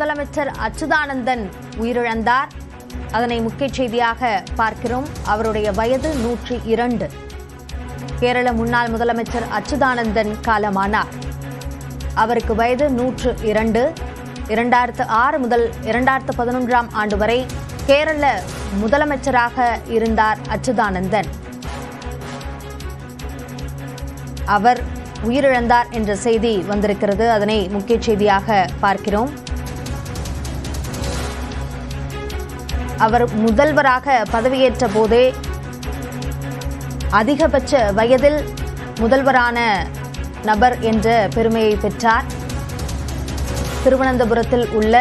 முதலமைச்சர் அச்சுதானந்தன் உயிரிழந்தார். அதனை முக்கிய செய்தியாக பார்க்கிறோம். அவருடைய வயது நூற்றி இரண்டு. கேரள முன்னாள் முதலமைச்சர் அச்சுதானந்தன் காலமானார். அவருக்கு வயது நூற்று இரண்டு. இரண்டாயிரத்து ஆறு முதல் இரண்டாயிரத்து பதினொன்றாம் ஆண்டு வரை கேரள முதலமைச்சராக இருந்தார் அச்சுதானந்தன். அவர் உயிரிழந்தார் என்ற செய்தி வந்திருக்கிறது. அதனை முக்கிய செய்தியாக பார்க்கிறோம். அவர் முதல்வராக பதவியேற்ற போதே அதிகபட்ச வயதில் முதல்வரான நபர் என்ற பெருமையை பெற்றார். திருவனந்தபுரத்தில் உள்ள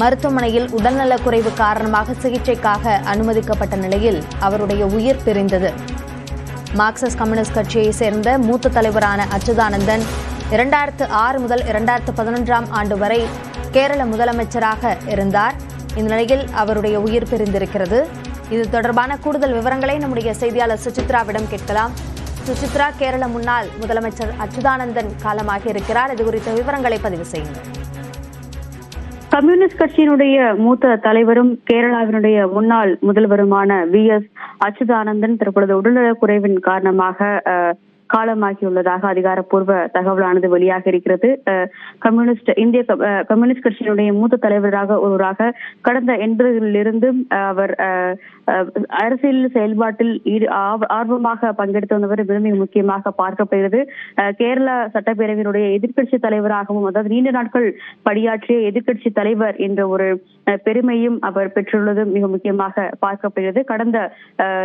மருத்துவமனையில் உடல்நலக்குறைவு காரணமாக சிகிச்சைக்காக அனுமதிக்கப்பட்ட நிலையில் அவருடைய உயிர் பிரிந்தது. மார்க்சிஸ்ட் கம்யூனிஸ்ட் கட்சியை சேர்ந்த மூத்த தலைவரான அச்சுதானந்தன் இரண்டாயிரத்து ஆறு முதல் இரண்டாயிரத்து பதினொன்றாம் ஆண்டு வரை கேரள முதலமைச்சராக இருந்தார். இந்த நிலையில் அவருடைய உயிர் பிரிந்திருக்கிறது. இது தொடர்பான கூடுதல் விவரங்களை நம்முடைய செய்தியாளர் சுசித்ராவிடம் கேட்கலாம். சுசித்ரா கேரள முன்னாள் முதலமைச்சர் அச்சுதானந்தன் காலமாக இருக்கிறார். இது குறித்த விவரங்களை பதிவு செய்யுங்கள். கம்யூனிஸ்ட் கட்சியினுடைய மூத்த தலைவரும் கேரளாவினுடைய முன்னாள் முதல்வருமான வி எஸ் அச்சுதானந்தன் தற்பொழுது உடல்நலக் குறைவின் காரணமாக அஹ், காலமாகியுள்ளதாக அதிகாரப்பூர்வ தகவலானது வெளியாக இருக்கிறது. அஹ், கம்யூனிஸ்ட் இந்திய அஹ், கம்யூனிஸ்ட் கட்சியினுடைய மூத்த தலைவராக ஒருவராக கடந்த எண்பதுகளிலிருந்தும் அஹ், அவர் அஹ், அஹ், அரசியல் செயல்பாட்டில் ஈடு- ஆர்வமாக பங்கெடுத்து வந்தவர் மிக முக்கியமாக பார்க்கப்படுகிறது. அஹ், கேரள சட்டப்பேரவையினுடைய எதிர்க்கட்சி தலைவராகவும் அதாவது நீண்ட நாட்கள் பணியாற்றிய எதிர்க்கட்சி தலைவர் என்ற ஒரு அஹ், பெருமையும் அவர் பெற்றுள்ளது மிக முக்கியமாக பார்க்கப்படுகிறது. கடந்த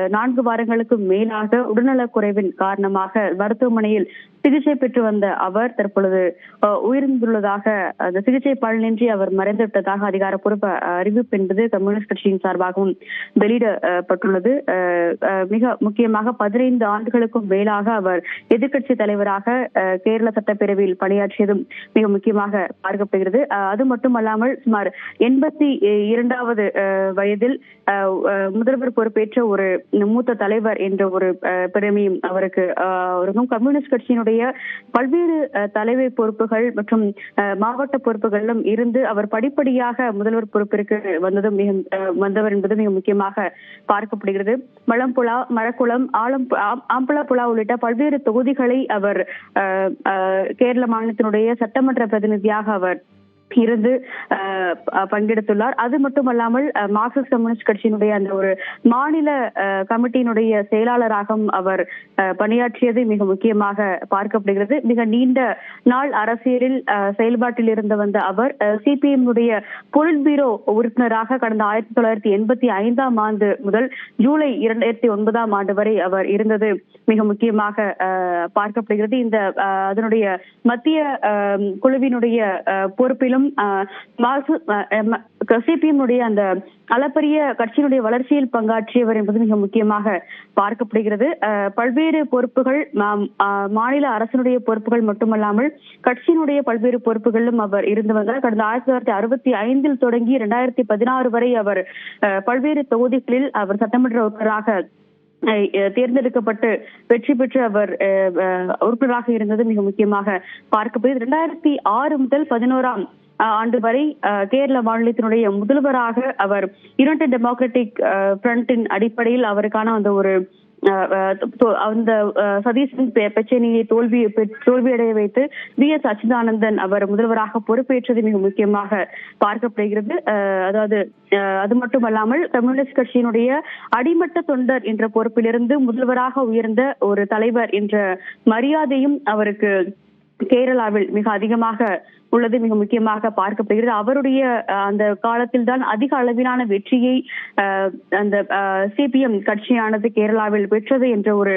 நான்கு வாரங்களுக்கு மேலாக உடல்நலக் குறைவின் காரணமாக மருத்துவமனையில் சிகிச்சை பெற்று வந்த அவர் தற்பொழுது உயிர்ந்துள்ளதாக அந்த சிகிச்சை பலனின்றி அவர் மறைந்துவிட்டதாக அதிகாரப்பூர்வ அறிவிப்பு என்பது கம்யூனிஸ்ட் கட்சியின் சார்பாகவும் வெளியிடப்பட்டுள்ளது. மிக முக்கியமாக பதினைந்து ஆண்டுகளுக்கும் மேலாக அவர் எதிர்க்கட்சி தலைவராக கேரள சட்டப்பேரவையில் பணியாற்றியதும் மிக முக்கியமாக பார்க்கப்படுகிறது. அஹ், அது மட்டுமல்லாமல் சுமார் எண்பத்தி இரண்டாவது அஹ், வயதில் அஹ், முதல்வர் பொறுப்பேற்ற ஒரு மூத்த தலைவர் என்ற ஒரு பெருமையும் அவருக்கு இருக்கும் கம்யூனிஸ்ட் கட்சியினுடைய பல்வேறு தலைமை பொறுப்புகள் மற்றும் மாவட்ட பொறுப்புகளிலும் இருந்து அவர் படிப்படியாக முதல்வர் பொறுப்பிற்கு வந்ததும் மிக வந்தவர் என்பது மிக முக்கியமாக பார்க்கப்படுகிறது. மலம்புழா மரக்குளம் ஆலம் ஆம்- உள்ளிட்ட பல்வேறு தொகுதிகளை அவர் கேரள மாநிலத்தினுடைய சட்டமன்ற பிரதிநிதியாக அவர் இருந்து பங்கெடுத்துள்ளார். அது மட்டுமல்லாமல் மார்க்சிஸ்ட் கம்யூனிஸ்ட் கட்சியினுடைய அந்த ஒரு மாநில கமிட்டியினுடைய செயலாளராகவும் அவர் பணியாற்றியது மிக முக்கியமாக பார்க்கப்படுகிறது. மிக நீண்ட நாள் அரசியலில் செயல்பாட்டில் இருந்து வந்த அவர் சிபிஎம் உடைய பொலிட் பீரோ உறுப்பினராக கடந்த ஆயிரத்தி தொள்ளாயிரத்தி எண்பத்தி ஐந்தாம் ஆண்டு முதல் ஜூலை இரண்டாயிரத்தி ஒன்பதாம் ஆண்டு வரை அவர் இருந்தது மிக முக்கியமாக பார்க்கப்படுகிறது. இந்த அதனுடைய மத்திய குழுவினுடைய பொறுப்பிலும் பொறுப்பிலும் சிபிஎம் உடைய அந்த அளப்பரிய கட்சியினுடைய வளர்ச்சியில் பங்காற்றியவர் என்பது மிக முக்கியமாக பார்க்கப்படுகிறது. பல்வேறு பொறுப்புகள் மாநில அரசினுடைய பொறுப்புகள் மட்டுமல்லாமல் கட்சியினுடைய பல்வேறு பொறுப்புகளிலும் அவர் இருந்து வந்தார். கடந்த ஆயிரத்தி தொள்ளாயிரத்தி அறுபத்தி ஐந்தில் தொடங்கி இரண்டாயிரத்தி பதினாறு வரை அவர் பல்வேறு தொகுதிகளில் அவர் சட்டமன்ற உறுப்பினராக தேர்ந்தெடுக்கப்பட்டு வெற்றி பெற்று அவர் உறுப்பினராக இருந்தது மிக முக்கியமாக பார்க்கப்படுகிறது. இரண்டாயிரத்தி ஆறு முதல் பதினோராம் ஆண்டு வரை கேரள மாநிலத்தினுடைய முதல்வராக அவர் யுனைடெட் டெமோக்ராட்டிக் ஃப்ரண்டின் அடிப்படையில் அவருக்கான அந்த ஒரு அஹ், அந்த சதீஷன் பெ- தோல்வி தோல்வியடைய வைத்து வி. எஸ். அச்சுதானந்தன் அவர் முதல்வராக பொறுப்பேற்றது மிக முக்கியமாக பார்க்கப்படுகிறது. அஹ், அதாவது அஹ், அது மட்டுமல்லாமல் கம்யூனிஸ்ட் கட்சியினுடைய அடிமட்ட தொண்டர் என்ற பொறுப்பிலிருந்து முதல்வராக உயர்ந்த ஒரு தலைவர் என்ற மரியாதையும் அவருக்கு கேரளாவில் மிக அதிகமாக உள்ளது மிக முக்கியமாக பார்க்கப்படுகிறது. அவருடைய அந்த காலத்தில் தான் அதிக அளவிலான வெற்றியை அந்த சிபிஎம் கட்சியானது கேரளாவில் பெற்றது என்ற ஒரு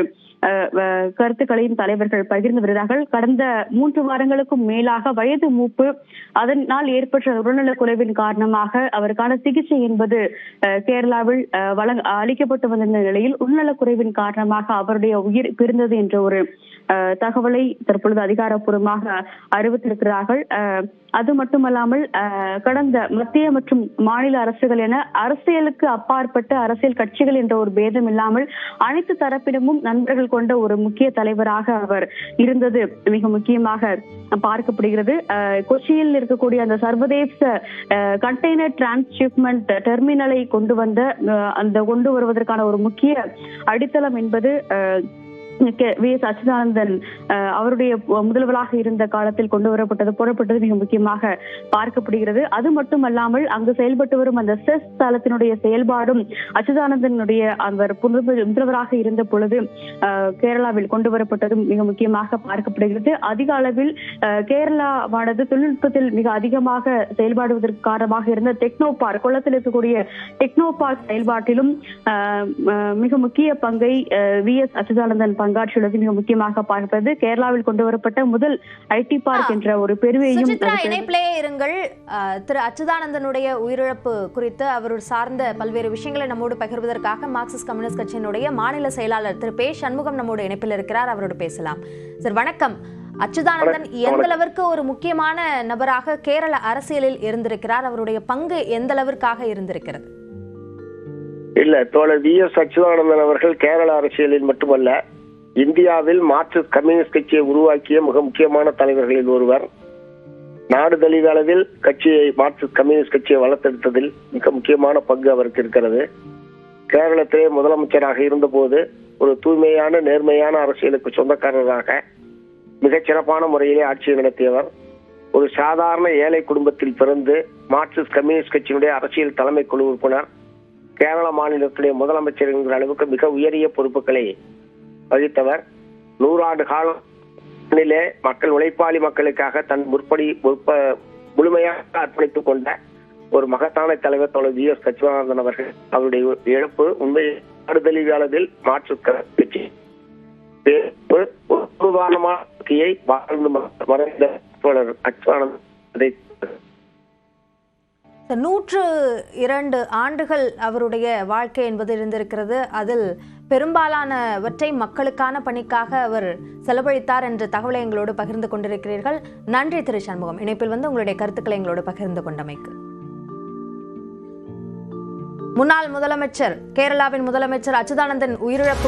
கருத்துக்களையும் தலைவர்கள் பகிர்ந்து வருகிறார்கள். கடந்த மூன்று வாரங்களுக்கும் மேலாக வயது மூப்பு அதனால் ஏற்பட்ட உடல்நலக் குறைவின் காரணமாக அவருக்கான சிகிச்சை என்பது அஹ், கேரளாவில் அஹ், வழங்க அளிக்கப்பட்டு வந்த நிலையில் உடல்நலக் குறைவின் காரணமாக அவருடைய உயிர் பிரிந்தது என்ற ஒரு அஹ், தகவலை தற்பொழுது அதிகாரப்பூர்வமாக அறிவித்திருக்கிறார்கள். அஹ், அது மட்டுமல்லாமல் கடந்த மத்திய மற்றும் மாநில அரசுகள் என அரசியலுக்கு அப்பாற்பட்ட அரசியல் கட்சிகள் என்ற ஒரு பேதம் இல்லாமல் அனைத்து தரப்பிடமும் நண்பர்கள் கொண்ட ஒரு முக்கிய தலைவராக அவர் இருந்தது. மிக முக்கியமாக பார்க்கப்படுகிறது. அஹ், கொச்சியில் இருக்கக்கூடிய அந்த சர்வதேச கண்டெய்னர் டிரான்ஸ்ஷிப்மெண்ட் டெர்மினலை கொண்டு வந்த அந்த கொண்டு வருவதற்கான ஒரு முக்கிய அடித்தளம் என்பது வி. எஸ். அச்சுதானந்தன் அவருடைய முதல்வராக இருந்த காலத்தில் கொண்டு வரப்பட்டது போடப்பட்டது மிக முக்கியமாக பார்க்கப்படுகிறது. அது மட்டுமல்லாமல் அங்கு செயல்பட்டு வரும் அந்த செஸ் தளத்தினுடைய செயல்பாடும் அச்சுதானந்தனுடைய அவர் முதல்வராக இருந்த பொழுது கேரளாவில் கொண்டு வரப்பட்டதும் மிக முக்கியமாக பார்க்கப்படுகிறது. அதிக அளவில் கேரளாவானது தொழில்நுட்பத்தில் மிக அதிகமாக செயல்பாடுவதற்கு காரணமாக இருந்த டெக்னோ பார்க் குளத்தில் இருக்கக்கூடிய டெக்னோ பார்க் செயல்பாட்டிலும் மிக முக்கிய பங்கை வி. எஸ். அச்சுதானந்தன் பங்காற்றியுள்ளது மிக முக்கியமாக பார்ப்பது கேரளாவில் கொண்டு வரப்பட்ட முதல் ஐடி பார்க் என்ற ஒரு அது இணைப்பிலே இருங்கள். திரு அச்சுதானந்தனுடைய உயிரிழப்பு குறித்து அவர் சார்ந்த பல்வேறு விஷயங்களை நம்மோடு பகிர்வதற்காக மார்க்சிஸ்ட் கம்யூனிஸ்ட் கட்சியினுடைய மாநில செயலாளர் திரு பே சண்முகம் நம்மோடு இணைப்பில் இருக்கிறார். அவரோடு பேசலாம். சார் வணக்கம். அச்சுதானந்தன் எந்த அளவிற்கு ஒரு முக்கியமான நபராக கேரள அரசியலில் இருந்திருக்கிறார்? அவருடைய பங்கு எந்த அளவிற்காக இருந்திருக்கிறது? இல்ல தோழர் வி எஸ் அச்சுதானந்தன் அவர்கள் கேரள அரசியலில் மட்டுமல்ல இந்தியாவில் மார்க்சிஸ்ட் கம்யூனிஸ்ட் கட்சியை உருவாக்கிய மிக முக்கியமான தலைவர்களில் ஒருவர். நாடு தழுவிய அளவில் கட்சியை மார்க்சிஸ்ட் கம்யூனிஸ்ட் கட்சியை வளர்த்தெடுத்ததில் மிக முக்கியமான பங்கு அவருக்கு இருக்கிறது. கேரளத்திலே முதலமைச்சராக இருந்தபோது ஒரு தூய்மையான நேர்மையான அரசியலுக்கு சொந்தக்காரராக மிகச் சிறப்பான முறையிலே ஆட்சியை நடத்தியவர். ஒரு சாதாரண ஏழை குடும்பத்தில் பிறந்து மார்க்சிஸ்ட் கம்யூனிஸ்ட் கட்சியினுடைய அரசியல் தலைமை குழு உறுப்பினர் கேரள மாநிலத்துடைய முதலமைச்சர் என்கிற அளவுக்கு மிக உயரிய பொறுப்புகளை வகித்தவர் நூறாண்டு காலத்திலே மக்கள் உழைப்பாளி மக்களுக்காக தன் முற்படி முற்ப முழுமையாக அர்ப்பணித்துக் கொண்ட ஒரு மகத்தான தலைவர் தோழர் ஜி எஸ். சச்சிவானந்தன் அவர்கள். அவருடைய இழப்பு உண்மை நாடு தழுவிய கட்சி வாழ்ந்து மறைந்த தோழர் அச்சுதானந்தன் அதை நூற்று இரண்டு ஆண்டுகள் அவருடைய வாழ்க்கை என்பது இருந்திருக்கிறது. அதில் பெரும்பாலானவற்றை மக்களுக்கான பணிக்காக அவர் செலவழித்தார் என்ற தகவலை எங்களோடு பகிர்ந்து கொண்டிருக்கிறீர்கள். நன்றி திரு சண்முகம். இணைப்பில் வந்து உங்களுடைய கருத்துக்களை எங்களோடு பகிர்ந்து கொண்டமைக்கு. முன்னாள் முதலமைச்சர் கேரளாவின் முதலமைச்சர் அச்சுதானந்தன் உயிரிழப்பு